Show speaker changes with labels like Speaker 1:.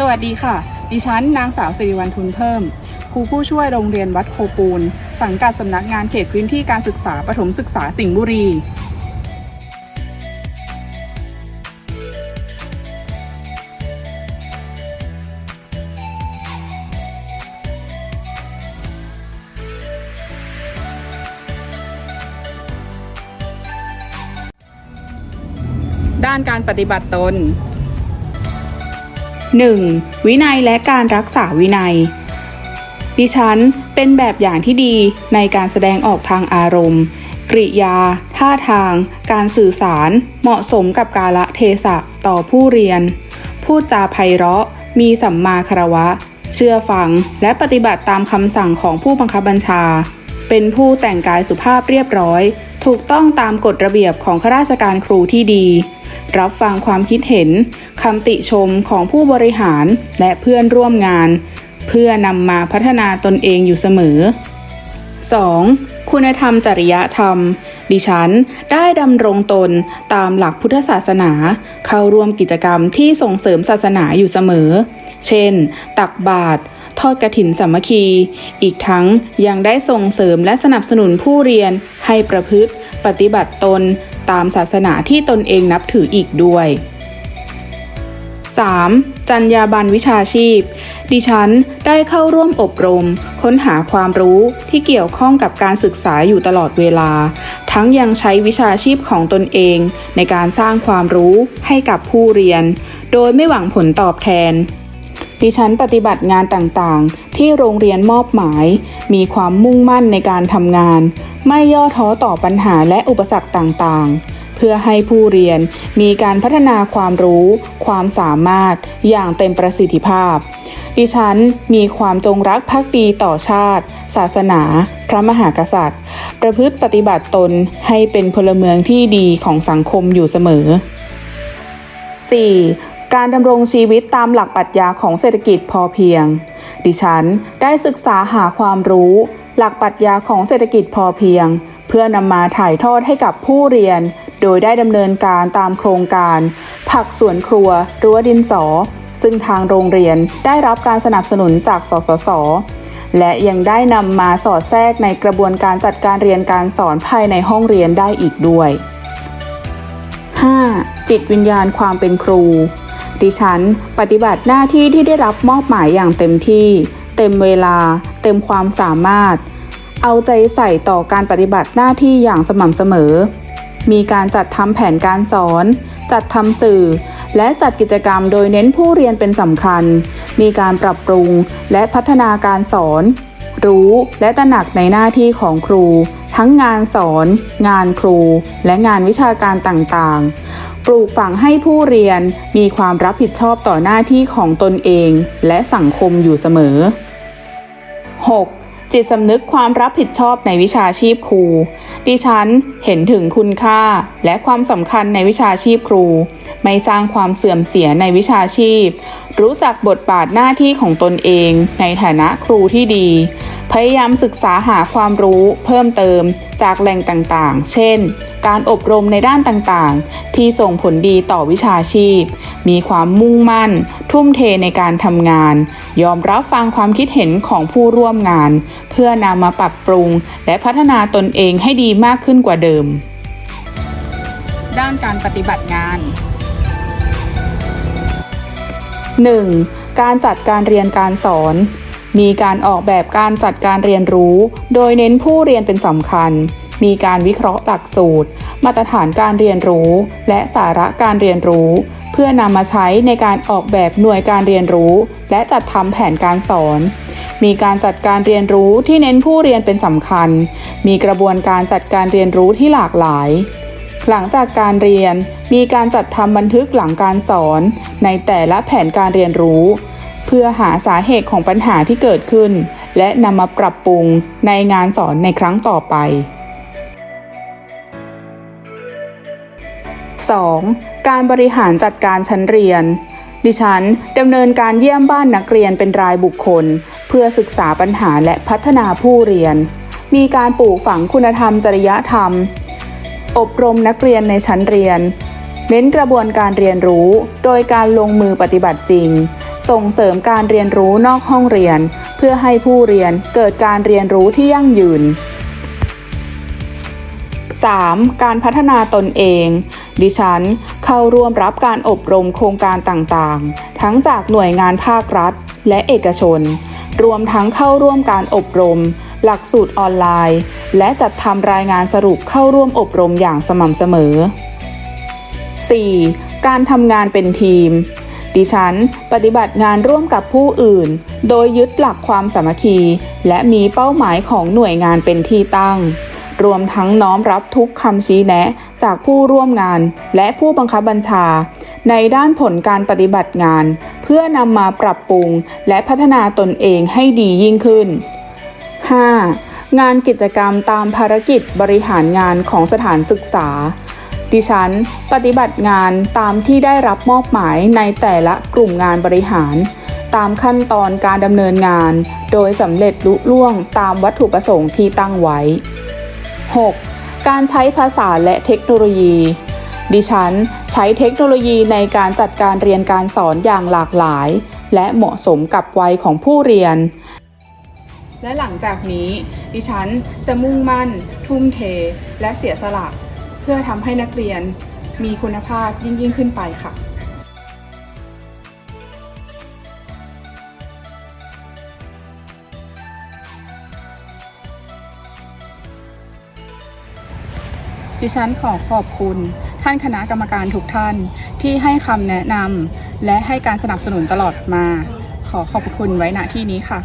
Speaker 1: สวัสดีค่ะ ดิฉันนางสาวสิริวัลทุนเพิ่ม ครูผู้ช่วยโรงเรียนวัดโคปูน สังกัดสำนักงานเขตพื้นที่การศึกษาปฐมศึกษาสิงห์บุรี ด้านการปฏิบัติตน 1. วินัยและการรักษาวินัย ดิฉันเป็นแบบอย่างที่ดีในการแสดงออกทางอารมณ์ กริยา ท่าทาง การสื่อสาร เหมาะสมกับกาละเทศะต่อผู้เรียน พูดจาไพเราะ มีสัมมาคารวะ เชื่อฟัง และปฏิบัติตามคำสั่งของผู้บังคับบัญชา เป็นผู้แต่งกายสุภาพเรียบร้อย ถูกต้องตามกฎระเบียบของข้าราชการครูที่ดี รับฟังความคิดเห็นคำติชมของผู้บริหารและเพื่อนร่วมงาน เพื่อนำมาพัฒนาตนเองอยู่เสมอ 2. คุณธรรมจริยธรรม ดิฉันได้ดำรงตนตามหลักพุทธศาสนา เข้าร่วมกิจกรรมที่ส่งเสริมศาสนาอยู่เสมอ เช่น ตักบาตรทอดกระถินสามัคคี อีกทั้งยังได้ส่งเสริมและสนับสนุนผู้เรียนให้ประพฤติ ปฏิบัติตน ตามศาสนาที่ตนเองนับถืออีกด้วย 3. จัญญาบันวิชาชีพ ดิฉันได้เข้าร่วมอบรม ค้นหาความรู้ที่เกี่ยวข้องกับการศึกษาอยู่ตลอดเวลา ทั้งยังใช้วิชาชีพของตนเอง ในการสร้างความรู้ให้กับผู้เรียน โดยไม่หวังผลตอบแทน ดิฉันปฏิบัติงานต่างๆ ที่โรงเรียนมอบหมาย มีความมุ่งมั่นในการทำงาน ไม่ย่อท้อต่อปัญหาและอุปสรรคต่างๆ เพื่อให้ผู้เรียนมีการพัฒนาความรู้ ความสามารถอย่างเต็มประสิทธิภาพ ดิฉันมีความจงรักภักดีต่อชาติ ศาสนา พระมหากษัตริย์ ประพฤติปฏิบัติตนให้เป็นพลเมืองที่ดีของสังคมอยู่เสมอ 4. การดำรงชีวิตตามหลักปรัชญาของเศรษฐกิจพอเพียง ดิฉันได้ศึกษาหาความรู้ หลักปรัชญาของเศรษฐกิจพอเพียง เพื่อนำมาถ่ายทอดให้กับผู้เรียน โดยได้ดำเนินการตามโครงการ ผักสวนครัว รั้วดินสอ ซึ่งทางโรงเรียนได้รับการสนับสนุนจากสสส และยังได้นำมาสอดแทรกในกระบวนการจัดการเรียนการสอนภายในห้องเรียนได้อีกด้วย 5. จิตวิญญาณความเป็นครู ดิฉัน ปฏิบัติหน้าที่ที่ได้รับมอบหมายอย่างเต็มที่ เต็มเวลา เต็มความสามารถ เอาใจใส่ต่อการปฏิบัติหน้าที่อย่างสม่ำเสมอ มีการจัดทำแผนการสอน จัดทำสื่อ และจัดกิจกรรมโดยเน้นผู้เรียนเป็นสำคัญ มีการปรับปรุงและพัฒนาการสอน รู้และตระหนักในหน้าที่ของครู ทั้งงานสอน งานครู และงานวิชาการต่างๆ ปลูกฝังให้ผู้เรียนมีความรับผิดชอบต่อหน้าที่ของตนเอง และสังคมอยู่เสมอ 6. จิตสำนึกความรับผิดชอบในวิชาชีพครู ดิฉันเห็นถึงคุณค่าและความสำคัญในวิชาชีพครู ไม่สร้างความเสื่อมเสียในวิชาชีพ รู้จักบทบาทหน้าที่ของตนเอง ในฐานะครูที่ดี พยายามศึกษาหาความรู้เพิ่มเติมจากแหล่งต่างๆ เช่น การอบรมในด้านต่างๆ ที่ส่งผลดีต่อวิชาชีพ มีความมุ่งมั่น ทุ่มเทในการทำงาน ยอมรับฟังความคิดเห็นของผู้ร่วมงาน เพื่อนำมาปรับปรุง และพัฒนาตนเองให้ดีมากขึ้นกว่าเดิม ด้านการปฏิบัติงาน 1. การจัดการเรียนการสอน มีการออกแบบการจัดการเรียนรู้ โดยเน้นผู้เรียนเป็นสำคัญ มีการวิเคราะห์หลักสูตร มาตรฐานการเรียนรู้ และสาระการเรียนรู้ เพื่อนำมาใช้ในการออกแบบหน่วยการเรียนรู้ และจัดทำแผนการสอน มีการจัดการเรียนรู้ที่เน้นผู้เรียนเป็นสำคัญ มีกระบวนการจัดการเรียนรู้ที่หลากหลาย หลังจากการเรียน มีการจัดทำบันทึกหลังการสอน ในแต่ละแผนการเรียนรู้ เพื่อหาสาเหตุของปัญหาที่เกิดขึ้น และนำมาปรับปรุงในงานสอนในครั้งต่อไป 2. การบริหารจัดการชั้นเรียน ดิฉันดำเนินการเยี่ยมบ้านนักเรียนเป็นรายบุคคล เพื่อศึกษาปัญหาและพัฒนาผู้เรียน มีการปลูกฝังคุณธรรมจริยธรรม อบรมนักเรียนในชั้นเรียน เน้นกระบวนการเรียนรู้ โดยการลงมือปฏิบัติจริง ส่งเสริมการเรียนรู้นอกห้องเรียน เพื่อให้ผู้เรียนเกิดการเรียนรู้ที่ยั่งยืน 3. การพัฒนาตนเอง ดิฉัน เข้าร่วมรับการอบรมโครงการต่างๆ ทั้งจากหน่วยงานภาครัฐ และเอกชน รวมทั้งเข้าร่วมการอบรม หลักสูตรออนไลน์ และจัดทำรายงานสรุปเข้าร่วมอบรมอย่างสม่ำเสมอ 4. การทำงานเป็นทีม ดิฉัน ปฏิบัติงานร่วมกับผู้อื่น โดยยึดหลักความสามัคคี และมีเป้าหมายของหน่วยงานเป็นที่ตั้ง รวมทั้งน้อมรับทุกคำชี้แนะ จากผู้ร่วมงานและผู้บังคับบัญชา ในด้านผลการปฏิบัติงาน เพื่อนำมาปรับปรุง และพัฒนาตนเองให้ดียิ่งขึ้น 5. งานกิจกรรมตามภารกิจบริหารงานของสถานศึกษา ดิฉันปฏิบัติงานตามที่ได้รับมอบหมายในแต่ละกลุ่มงานบริหาร ตามขั้นตอนการดำเนินงาน โดยสำเร็จลุล่วงตามวัตถุประสงค์ที่ตั้งไว้ 6. การใช้ภาษาและเทคโนโลยี ดิฉันใช้เทคโนโลยีในการจัดการเรียนการสอนอย่างหลากหลาย และเหมาะสมกับวัยของผู้เรียนและหลังจากนี้ ดิฉันจะมุ่งมั่น ทุ่มเท และเสียสละ พื่อทำให้นักเรียนมีคุณภาพยิ่งยิ่งขึ้นไปค่ะดิฉันขอขอบคุณท่านคณะกรรมการทุกท่านที่ให้คำแนะนำและให้การสนับสนุนตลอดมา ขอขอบคุณไว้ณที่นี้ค่ะ